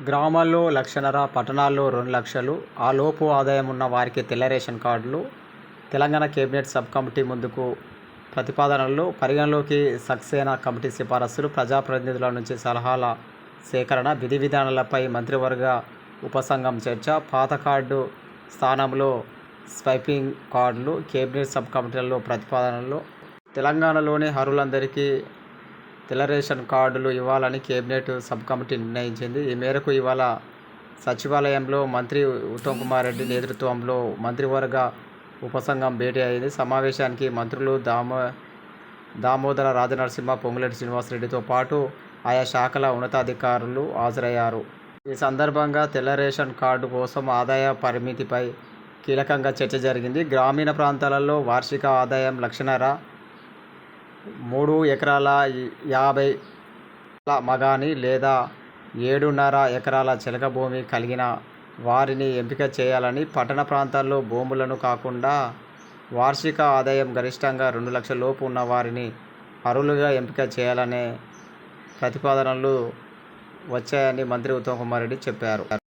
గ్రామాల్లో లక్షన్నర పట్టణాల్లో రెండు లక్షలు ఆ లోపు ఆదాయం ఉన్న వారికి తెల్ల రేషన్ కార్డులు తెలంగాణ కేబినెట్ సబ్ కమిటీ ముందుకు ప్రతిపాదనలు పరిగణలోకి సక్సేనా కమిటీ సిఫారసులు ప్రజాప్రతినిధుల నుంచి సలహాల సేకరణ విధి విధానాలపై మంత్రివర్గ ఉపసంఘం చర్చ పాత కార్డు స్థానంలో స్వైపింగ్ కార్డులు కేబినెట్ సబ్ కమిటీలలో ప్రతిపాదనలు తెలంగాణలోని అర్హులందరికీ తెల్ల రేషన్ కార్డులు ఇవ్వాలని కేబినెట్ సబ్ కమిటీ నిర్ణయించింది. ఈ మేరకు ఇవాళ సచివాలయంలో మంత్రి ఉత్తమ్ కుమార్ రెడ్డి నేతృత్వంలో మంత్రివర్గ ఉపసంఘం భేటీ అయింది. సమావేశానికి మంత్రులు దామో దామోదర రాజనరసింహ పొంగులేటి శ్రీనివాసరెడ్డితో పాటు ఆయా శాఖల ఉన్నతాధికారులు హాజరయ్యారు. ఈ సందర్భంగా తెల్ల రేషన్ కార్డు కోసం ఆదాయ పరిమితిపై కీలకంగా చర్చ జరిగింది. గ్రామీణ ప్రాంతాలలో వార్షిక ఆదాయం లక్షన్నర మూడు ఎకరాల యాభై మగాని లేదా ఏడున్నర ఎకరాల చెలక భూమి కలిగిన వారిని ఎంపిక చేయాలని పట్టణ ప్రాంతాల్లో భూములను కాకుండా వార్షిక ఆదాయం గరిష్టంగా రెండు లక్షల లోపు ఉన్న వారిని అరులుగా ఎంపిక చేయాలనే ప్రతిపాదనలు వచ్చాయని మంత్రి ఉత్తమ్ కుమార్ రెడ్డి చెప్పారు.